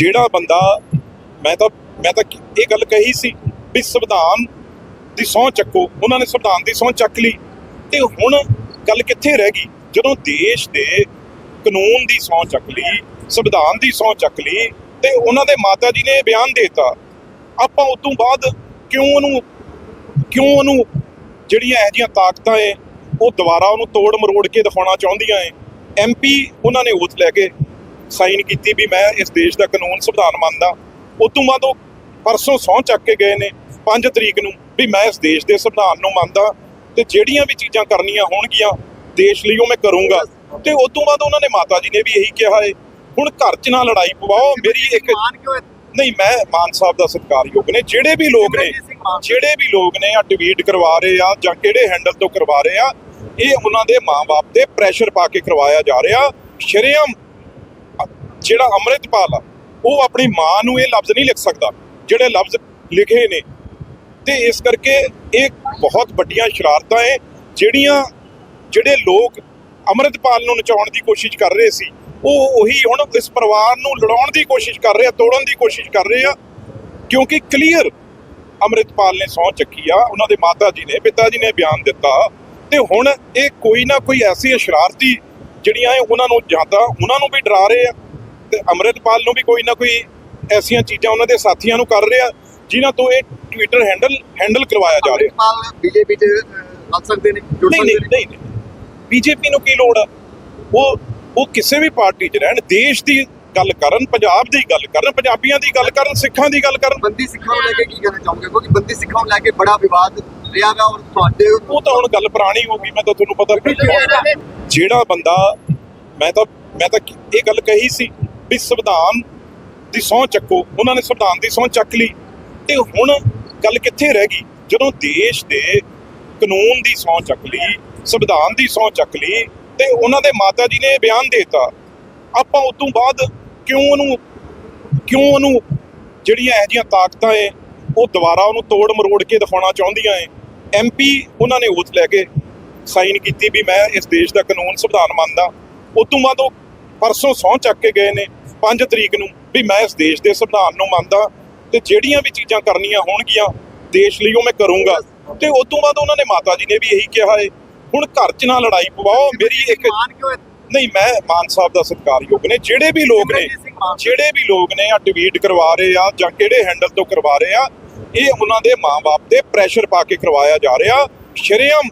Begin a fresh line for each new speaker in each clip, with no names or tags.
ਜਿਹੜਾ ਬੰਦਾ, ਮੈਂ ਤਾਂ ਮੈਂ ਤਾਂ ਇਹ ਗੱਲ ਕਹੀ ਸੀ ਵੀ ਸੰਵਿਧਾਨ ਦੀ ਸਹੁੰ ਚੱਕੋ, ਉਹਨਾਂ ਨੇ ਸੰਵਿਧਾਨ ਦੀ ਸਹੁੰ ਚੱਕ ਲਈ। ਤੇ ਹੁਣ ਗੱਲ ਕਿੱਥੇ ਰਹਿ ਗਈ? ਜਦੋਂ ਦੇਸ਼ ਦੇ ਕਾਨੂੰਨ ਦੀ ਸਹੁੰ ਚੱਕ ਲਈ, ਸੰਵਿਧਾਨ ਦੀ ਸਹੁੰ ਚੱਕ ਲਈ, ਤੇ ਉਹਨਾਂ ਦੇ ਮਾਤਾ ਜੀ ਨੇ ਬਿਆਨ ਦੇਤਾ। ਆਪਾਂ ਉਸ ਤੋਂ ਬਾਅਦ ਕਿਉਂ ਉਹਨੂੰ ਕਿਉਂ ਉਹਨੂੰ ਜਿਹੜੀਆਂ ਇਹੋ ਜਿਹੀਆਂ ਤਾਕਤਾਂ ਏ ਉਹ ਦੁਬਾਰਾ ਉਹਨੂੰ ਤੋੜ ਮਰੋੜ ਕੇ ਦਿਖਾਉਣਾ ਚਾਹੁੰਦੀਆਂ ਏ ਐਮਪੀ ਉਹਨਾਂ ਨੇ ਉਥ ਲੈ ਕੇ ਸਾਈਨ ਕੀਤੀ ਵੀ ਮੈਂ ਇਸ ਦੇਸ਼ ਦਾ ਕਾਨੂੰਨ ਸੰਵਿਧਾਨ ਮੰਨਦਾ ਉਸ ਤੋਂ ਬਾਅਦ ਉਹ ਪਰਸੋਂ ਸਹੁੰ ਚੱਕ ਕੇ ਗਏ ਨੇ 5 ਤਰੀਕ ਨੂੰ ਵੀ ਮੈਂ ਇਸ ਦੇਸ਼ ਦੇ ਸੰਵਿਧਾਨ ਨੂੰ ਮੰਨਦਾ ਤੇ ਜਿਹੜੀਆਂ ਵੀ ਚੀਜ਼ਾਂ ਕਰਨੀਆਂ ਹੋਣਗੀਆਂ ਦੇਸ਼ ਲਈ ਉਹ ਮੈਂ ਕਰੂੰਗਾ ਤੇ ਉਸ ਤੋਂ ਬਾਅਦ ਉਹਨਾਂ ਨੇ ਮਾਤਾ ਜੀ ਨੇ ਵੀ ਇਹੀ ਕਿਹਾ ਏ ਹੁਣ ਘਰ 'ਚ ਨਾ ਲੜਾਈ ਪਵਾਓ ਮੇਰੀ ਇੱਕ? ਨਹੀਂ ਮੈਂ ਮਾਨ ਸਾਹਿਬ ਦਾ ਸਤਿਕਾਰਯੋਗ ਨੇ ਜਿਹੜੇ ਵੀ ਲੋਕ ਨੇ। ਜਿਹੜੇ ਵੀ ਲੋਕ ਨੇ ਆ ਟਵੀਟ ਕਰਵਾ ਰਹੇ ਆ ਜਾਂ ਕਿਹੜੇ ਹੈਂਡਲ ਤੋਂ ਕਰਵਾ ਰਹੇ ਆ ਇਹ ਉਹਨਾਂ ਦੇ ਮਾਪੇ ਤੇ ਪ੍ਰੈਸ਼ਰ ਪਾ ਕੇ ਕਰਵਾਇਆ ਜਾ ਰਿਹਾ ਸ਼ਰੇਆਮ ਜਿਹੜਾ ਅੰਮ੍ਰਿਤਪਾਲ ਆ, ਉਹ ਆਪਣੀ ਮਾਂ ਨੂੰ ਇਹ ਲਫ਼ਜ਼ ਨਹੀਂ ਲਿਖ ਸਕਦਾ, ਜਿਹੜੇ ਲਫ਼ਜ਼ ਲਿਖੇ ਨੇ। ਤੇ ਇਸ ਕਰਕੇ ਇਹ ਬਹੁਤ ਵੱਡੀਆਂ ਸ਼ਰਾਰਤਾਂ ਏ ਜਿਹੜੀਆਂ ਜਿਹੜੇ ਲੋਕ ਅੰਮ੍ਰਿਤਪਾਲ ਨੂੰ ਨਚਾਉਣ ਦੀ ਕੋਸ਼ਿਸ਼ ਕਰ ਰਹੇ ਸੀ, ਉਹ ਉਹੀ ਹੁਣ ਇਸ ਪਰਿਵਾਰ ਨੂੰ ਲੜਾਉਣ ਦੀ ਕੋਸ਼ਿਸ਼ ਕਰ ਰਹੇ ਆ, ਤੋੜਨ ਦੀ ਕੋਸ਼ਿਸ਼ ਕਰ ਰਹੇ ਆ, ਕਿਉਂਕਿ ਕਲੀਅਰ ਅੰਮ੍ਰਿਤਪਾਲ ਨੇ ਸਹੁੰ ਚੱਕੀ ਆ, ਉਹਨਾਂ ਦੇ ਮਾਤਾ ਜੀ ਨੇ, ਪਿਤਾ ਜੀ ਨੇ ਬਿਆਨ ਦਿੱਤਾ। ਤੇ ਹੁਣ ਇਹ ਕੋਈ ਨਾ ਕੋਈ ਐਸੀ ਸ਼ਰਾਰਤੀ ਜਿਹੜੀਆਂ ਇਹ ਉਹਨਾਂ ਨੂੰ ਜ਼ਿਆਦਾ ਉਹਨਾਂ ਨੂੰ ਵੀ ਡਰਾ ਰਹੇ ਆ ਤੇ ਅੰਮ੍ਰਿਤਪਾਲ ਨੂੰ ਵੀ ਕੋਈ ਨਾ ਕੋਈ ਐਸੀਆਂ ਚੀਜ਼ਾਂ ਉਹਨਾਂ ਦੇ ਸਾਥੀਆਂ ਨੂੰ ਕਰ ਰਹੇ ਜਿਨ੍ਹਾਂ ਤੋਂ ਇਹ ਟਵਿੱਟਰ ਹੈਂਡਲ ਹੈਂਡਲ ਕਰਵਾਇਆ ਜਾ ਰਿਹਾ।
ਅੰਮ੍ਰਿਤਪਾਲ ਬੀਜੇਪੀ ਚ ਆ ਸਕਦੇ ਨੇ ਜੁੜ ਸਕਦੇ
ਨਹੀਂ ਨਹੀਂ ਬੀਜੇਪੀ ਨੂੰ ਕੀ ਲੋੜ ਆ? ਉਹ ਉਹ ਕਿਸੇ ਵੀ ਪਾਰਟੀ 'ਚ ਰਹਿਣ ਦੇਸ਼ ਦੀ ਗੱਲ ਕਰਨ ਪੰਜਾਬ ਦੀ ਗੱਲ ਕਰਨ ਪੰਜਾਬੀਆਂ ਦੀ ਗੱਲ ਕਰਨ ਸਿੱਖਾਂ ਦੀ ਗੱਲ ਕਰਨ।
ਬੰਦੀ ਸਿੱਖਾਂ ਨੂੰ ਲੈ ਕੇ ਕੀ ਕਹਿਣਾ ਚਾਹੋਗੇ? ਕਿਉਂਕਿ ਬੰਦੀ ਸਿੱਖਾਂ ਨੂੰ ਲੈ ਕੇ ਬੜਾ ਵਿਵਾਦ ਰਿਹਾਗਾ ਔਰ ਤੁਹਾਡੇ
ਉਹ ਤਾਂ ਹੁਣ ਗੱਲ ਪੁਰਾਣੀ ਹੋ ਗਈ ਮੈਂ ਤਾਂ ਤੁਹਾਨੂੰ ਪਤਾ ਜਿਹੜਾ ਬੰਦਾ ਮੈਂ ਤਾਂ ਮੈਂ ਤਾਂ ਇਹ ਗੱਲ ਕਹੀ ਸੀ ਵੀ ਸੰਵਿਧਾਨ ਦੀ ਸਹੁੰ ਚੱਕੋ। ਉਹਨਾਂ ਨੇ ਸੰਵਿਧਾਨ ਦੀ ਸਹੁੰ ਚੱਕ ਲਈ। ਤੇ ਹੁਣ ਗੱਲ ਕਿੱਥੇ ਰਹਿ ਗਈ? ਜਦੋਂ ਦੇਸ਼ ਦੇ ਕਾਨੂੰਨ ਦੀ ਸਹੁੰ ਚੱਕ ਲਈ ਸੰਵਿਧਾਨ ਦੀ ਸਹੁੰ ਚੱਕ ਲਈ ਤੇ ਉਹਨਾਂ ਦੇ ਮਾਤਾ ਜੀ ਨੇ ਇਹ ਬਿਆਨ ਦੇਤਾ। ਆਪਾਂ ਉਸ ਤੋਂ ਬਾਅਦ ਕਿਉਂ ਉਹਨੂੰ ਕਿਉਂ ਉਹਨੂੰ ਜਿਹੜੀਆਂ ਇਹੋ ਜਿਹੀਆਂ ਤਾਕਤਾਂ ਏ, ਉਹ ਦੁਬਾਰਾ ਉਹਨੂੰ ਤੋੜ ਮਰੋੜ ਕੇ ਦਿਖਾਉਣਾ ਚਾਹੁੰਦੀਆਂ ਏ। ਐਮਪੀ ਉਹਨਾਂ ਨੇ ਉਥ ਲੈ ਕੇ ਸਾਈਨ ਕੀਤੀ ਵੀ ਮੈਂ ਇਸ ਦੇਸ਼ ਦਾ ਕਾਨੂੰਨ ਸੰਵਿਧਾਨ ਮੰਨਦਾ। ਉਸ ਤੋਂ ਬਾਅਦ ਉਹ ਪਰਸੋਂ ਸਹੁੰ ਚੱਕ ਕੇ ਗਏ ਨੇ 5 ਤਰੀਕ ਨੂੰ ਵੀ ਮੈਂ ਇਸ ਦੇਸ਼ ਦੇ ਸੰਵਿਧਾਨ ਨੂੰ ਮੰਨਦਾ ਤੇ ਜਿਹੜੀਆਂ ਵੀ ਚੀਜ਼ਾਂ ਕਰਨੀਆਂ ਹੋਣਗੀਆਂ ਦੇਸ਼ ਲਈ ਉਹ ਮੈਂ ਕਰੂੰਗਾ। ਤੇ ਉਸ ਤੋਂ ਬਾਅਦ ਉਹਨਾਂ ਨੇ ਮਾਤਾ ਜੀ ਨੇ ਵੀ ਇਹੀ ਕਿਹਾ ਏ, ਹੁਣ ਘਰ 'ਚ ਨਾ ਲੜਾਈ ਪਵਾਓ, ਮੇਰੀ ਇੱਕ ਨਹੀਂ ਮੈਂ ਮਾਨ ਸਾਹਿਬ ਦਾ ਸਤਿਕਾਰਯੋਗ ਨੇ ਜਿਹੜੇ ਵੀ ਲੋਕ ਨੇ। ਜਿਹੜੇ ਵੀ ਲੋਕ ਨੇ ਆ ਟਵੀਟ ਕਰਵਾ ਰਹੇ ਆ ਜਾਂ ਕਿਹੜੇ ਹੈਂਡਲ ਤੋਂ ਕਰਵਾ ਰਹੇ ਆ ਇਹ ਉਹਨਾਂ ਦੇ ਮਾਪੇ ਤੇ ਪ੍ਰੈਸ਼ਰ ਪਾ ਕੇ ਕਰਵਾਇਆ ਜਾ ਰਿਹਾ ਸ਼ਰੇਆਮ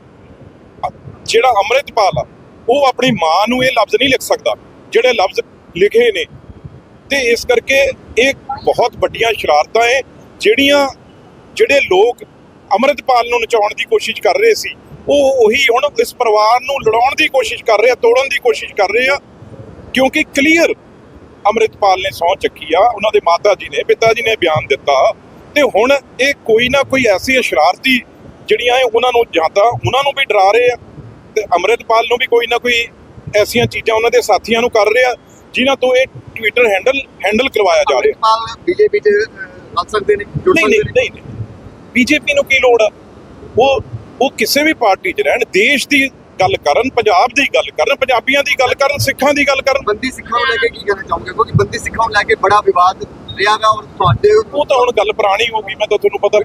ਜਿਹੜਾ ਅੰਮ੍ਰਿਤਪਾਲ ਆ ਉਹ ਆਪਣੀ ਮਾਂ ਨੂੰ ਇਹ ਲਫ਼ਜ਼ ਨਹੀਂ ਲਿਖ ਸਕਦਾ ਜਿਹੜੇ ਲਫ਼ਜ਼ ਲਿਖੇ ਨੇ ਤੇ ਇਸ ਕਰਕੇ ਇਹ ਬਹੁਤ ਵੱਡੀਆਂ ਸ਼ਰਾਰਤਾਂ ਏ ਜਿਹੜੀਆਂ ਜਿਹੜੇ ਲੋਕ ਅੰਮ੍ਰਿਤਪਾਲ ਨੂੰ ਨਚਾਉਣ ਦੀ ਕੋਸ਼ਿਸ਼ ਕਰ ਰਹੇ ਸੀ ਉਹ ਉਹੀ ਹੁਣ ਇਸ ਪਰਿਵਾਰ ਨੂੰ ਲੜਾਉਣ ਦੀ ਕੋਸ਼ਿਸ਼ ਕਰ ਰਹੇ ਆ ਤੋੜਨ ਦੀ ਕੋਸ਼ਿਸ਼ ਕਰ ਰਹੇ ਆ ਕਿਉਂਕਿ ਕਲੀਅਰ ਅੰਮ੍ਰਿਤਪਾਲ ਨੇ ਸਹੁੰ ਚੱਕੀ ਆ ਉਹਨਾਂ ਦੇ ਮਾਤਾ ਜੀ ਨੇ ਪਿਤਾ ਜੀ ਨੇ ਬਿਆਨ ਦਿੱਤਾ ਤੇ ਹੁਣ ਇਹ ਕੋਈ ਨਾ ਕੋਈ ਐਸੀ ਸ਼ਰਾਰਤੀ ਜਿਹੜੀਆਂ ਇਹ ਉਹਨਾਂ ਨੂੰ ਜ਼ਿਆਦਾ ਉਹਨਾਂ ਨੂੰ ਵੀ ਡਰਾ ਰਹੇ ਆ ਤੇ ਅੰਮ੍ਰਿਤਪਾਲ ਨੂੰ ਵੀ ਕੋਈ ਨਾ ਕੋਈ ਐਸੀਆਂ ਚੀਜ਼ਾਂ ਉਹਨਾਂ ਦੇ ਸਾਥੀਆਂ ਨੂੰ ਕਰ ਰਹੇ ਆ ਜਿਨ੍ਹਾਂ ਤੋਂ ਇਹ ਟਵਿੱਟਰ ਹੈਂਡਲ ਹੈਂਡਲ ਕਰਵਾਇਆ ਜਾ ਰਿਹਾ।
ਅੰਮ੍ਰਿਤਪਾਲ ਬੀਜੇਪੀ ਚ ਆ ਸਕਦੇ ਨੇ ਜੁੜ ਸਕਦੇ
ਨਹੀਂ ਨਹੀਂ ਬੀਜੇਪੀ ਨੂੰ ਕੀ ਲੋੜ ਆ? ਉਹ ਉਹ ਕਿਸੇ ਵੀ ਪਾਰਟੀ 'ਚ ਰਹਿਣ ਦੇਸ਼ ਦੀ ਗੱਲ ਕਰਨ ਪੰਜਾਬ ਦੀ ਗੱਲ ਕਰਨ ਪੰਜਾਬੀਆਂ ਦੀ ਗੱਲ ਕਰਨ ਸਿੱਖਾਂ ਦੀ ਗੱਲ ਕਰਨ।
ਬੰਦੀ ਸਿੱਖਾਂ ਨੂੰ ਲੈ ਕੇ ਕੀ ਕਹਿਣਾ ਚਾਹੋਗੇ? ਕਿਉਂਕਿ ਬੰਦੀ ਸਿੱਖਾਂ ਨੂੰ ਲੈ ਕੇ ਬੜਾ ਵਿਵਾਦ ਰਿਹਾਗਾ ਔਰ ਤੁਹਾਡੇ
ਉਹ ਤਾਂ ਹੁਣ ਗੱਲ ਪੁਰਾਣੀ ਹੋ ਗਈ ਮੈਂ ਤਾਂ ਤੁਹਾਨੂੰ ਪਤਾ